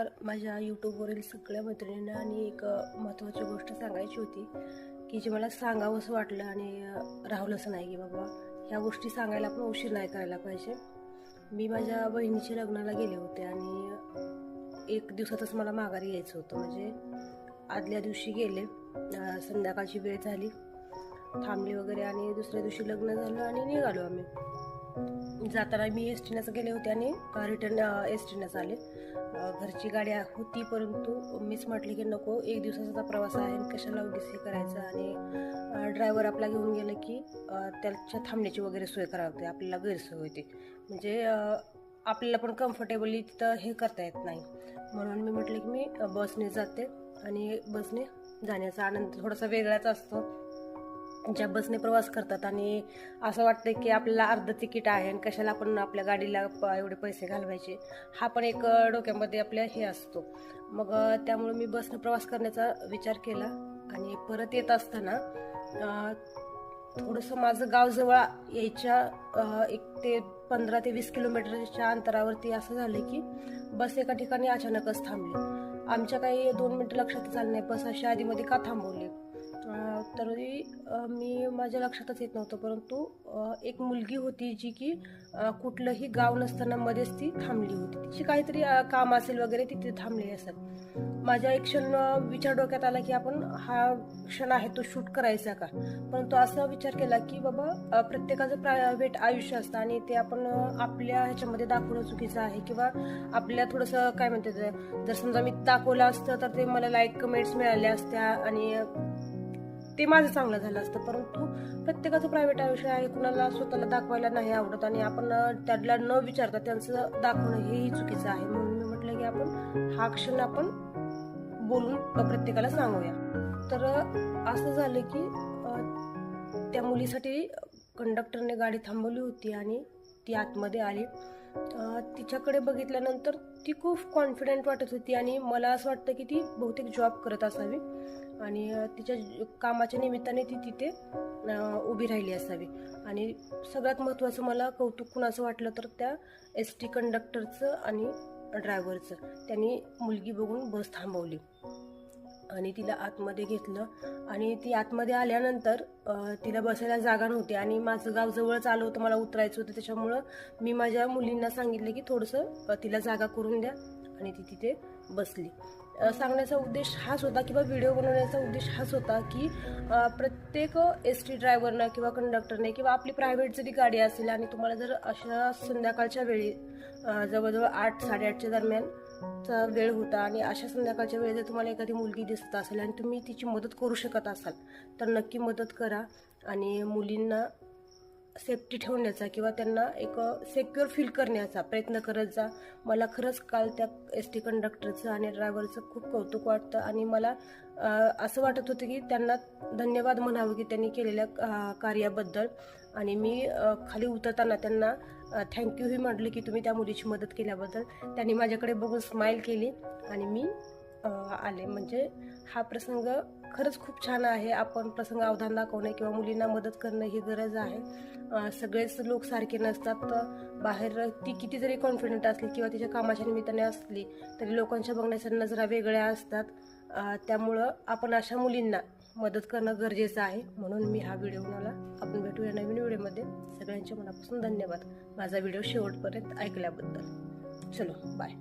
नमस्कार माझ्या यूट्यूबवरील सगळ्या मैत्रिणींना आणि एक महत्त्वाची गोष्ट सांगायची होती की जे मला सांगावंसं वाटलं आणि अ, राहुलंसं नाही की बाबा ह्या गोष्टी सांगायला पण उशीर नाही करायला पाहिजे. मी माझ्या बहिणीच्या लग्नाला गेले होते आणि एक दिवसातच मला माघारी यायचं होतं. म्हणजे आदल्या दिवशी गेले संध्याकाळची वेळ झाली थांबली वगैरे आणि दुसऱ्या दिवशी लग्न झालं आणि निघालो आम्ही. जाताना मी एस टीनंच गेले होते आणि रिटर्न एस टीनंच आले. घरची गाडी होती परंतु मीच म्हटले की नको एक दिवसाचा प्रवास आहे आणि कशाला उगीच हे करायचं? आणि ड्रायव्हर आपला घेऊन गेलं की त्याच्या थांबण्याची वगैरे सोय करावी लागते आपल्याला गैरसोय होते. म्हणजे आपल्याला पण कम्फर्टेबली तिथं हे करता येत नाही. म्हणून मी म्हटलं की मी बसने जाते आणि बसने जाण्याचा आनंद थोडासा वेगळाच असतो. ज्या बसने प्रवास करतात आणि असं वाटतं की आपल्याला अर्ध तिकीट आहे आणि कशाला आपण आपल्या गाडीला एवढे पैसे घालवायचे हा पण एक डोक्यामध्ये आपल्या हे असतो. मग त्यामुळे मी बसने प्रवास करण्याचा विचार केला आणि परत येत असताना थोडंसं माझं गाव जवळ यायच्या एक ते पंधरा ते वीस किलोमीटरच्या अंतरावरती असं झालं की बस एका ठिकाणी अचानकच थांबली. आमच्या काही दोन मिनटं लक्षात चाललं नाही. बस अशा आधीमध्ये का थांबवली? तरी मी माझ्या लक्षातच येत नव्हतं. परंतु एक मुलगी होती जी की कुठलंही गाव नसताना मध्येच ती थांबली होती. तिची काहीतरी काम असेल वगैरे ती तिथे थांबलेली असत माझ्या एक क्षण विचार डोक्यात आला की आपण हा क्षण आहे तो शूट करायचा का? परंतु असा विचार केला की बाबा प्रत्येकाचं प्रायव्हेट आयुष्य असतं आणि ते आपण आपल्या ह्याच्यामध्ये दाखवणं चुकीचं आहे किंवा आपल्या थोडंसं काय म्हणते जर समजा मी दाखवलं असतं तर ते मला लाईक कमेंट्स मिळाल्या असत्या आणि ते माझं चांगलं झालं असतं. परंतु प्रत्येकाचं प्रायव्हेट आयुष्य आहे कुणाला स्वतःला दाखवायला नाही आवडत आणि आपण त्याला न विचारता त्यांचं दाखवणं हेही चुकीचं आहे. म्हणून मी म्हटलं की आपण हा क्षण आपण बोलून प्रत्येकाला सांगूया. तर असं झालं की त्या मुलीसाठी कंडक्टरने गाडी थांबवली होती आणि ती आतमध्ये आली. तिच्याकडे बघितल्यानंतर ती खूप कॉन्फिडेंट वाटत होती आणि मला असं वाटतं की ती बहुतेक जॉब करत असावी. आणि तिच्या कामाच्या निमित्ताने ती तिथे उभी राहिली असावी. आणि सगळ्यात महत्त्वाचं मला कौतुक कुणाचं वाटलं तर त्या एस टी कंडक्टरचं आणि ड्रायव्हरचं त्यांनी मुलगी बघून बस थांबवली. आणि तिला आतमध्ये घेतलं. आणि ती आतमध्ये आल्यानंतर तिला बसायला जागा नव्हती. आणि माझं गाव जवळच आलं होतं मला उतरायचं होतं. त्याच्यामुळं मी माझ्या मुलींना सांगितलं की थोडंसं तिला जागा करून द्या. आणि ती तिथे बसली. सांगण्याचा उद्देश हाच होता किंवा व्हिडिओ बनवण्याचा उद्देश हाच होता की प्रत्येक एस टी ड्रायव्हरनं किंवा कंडक्टरने किंवा आपली प्रायव्हेट जरी गाडी असेल आणि तुम्हाला जर अशा संध्याकाळच्या वेळी जवळजवळ आठ साडेआठच्या दरम्यान चा वेळ होता आणि अशा संध्याकाळच्या वेळेत जर तुम्हाला एखादी मुलगी दिसत असेल आणि तुम्ही तिची मदत करू शकत असाल तर नक्की मदत करा आणि मुलींना सेफ्टी ठेवण्याचा किंवा त्यांना एक सेक्युअर फील करण्याचा प्रयत्न करत जा. मला खरंच काल त्या एस टी कंडक्टरचं आणि ड्रायव्हरचं खूप कौतुक वाटतं आणि मला असं वाटत होतं की त्यांना धन्यवाद म्हणावं की त्यांनी केलेल्या कार्याबद्दल. आणि मी खाली उतरताना त्यांना थँक्यूही म्हटलं की तुम्ही त्या मुलीची मदत केल्याबद्दल. त्यांनी माझ्याकडे बघून स्माईल केली आणि मी आले. म्हणजे हा प्रसंग खरंच खूप छान आहे. आपण प्रसंग अवधान दाखवणे किंवा मुलींना मदत करणं ही गरज आहे. सगळेच लोक सारखे नसतात तर बाहेर ती किती जरी कॉन्फिडंट असली किंवा तिच्या कामाच्या निमित्ताने असली तरी लोकांच्या बघण्याच्या नजरा वेगळ्या असतात. त्यामुळं आपण अशा मुलींना मदत करणं गरजेचं आहे. म्हणून मी हा व्हिडिओ बनवला आपण भेटूया नवीन व्हिडिओमध्ये. सगळ्यांच्या मनापासून धन्यवाद. माझा व्हिडिओ शेवटपर्यंत ऐकल्याबद्दल. चलो बाय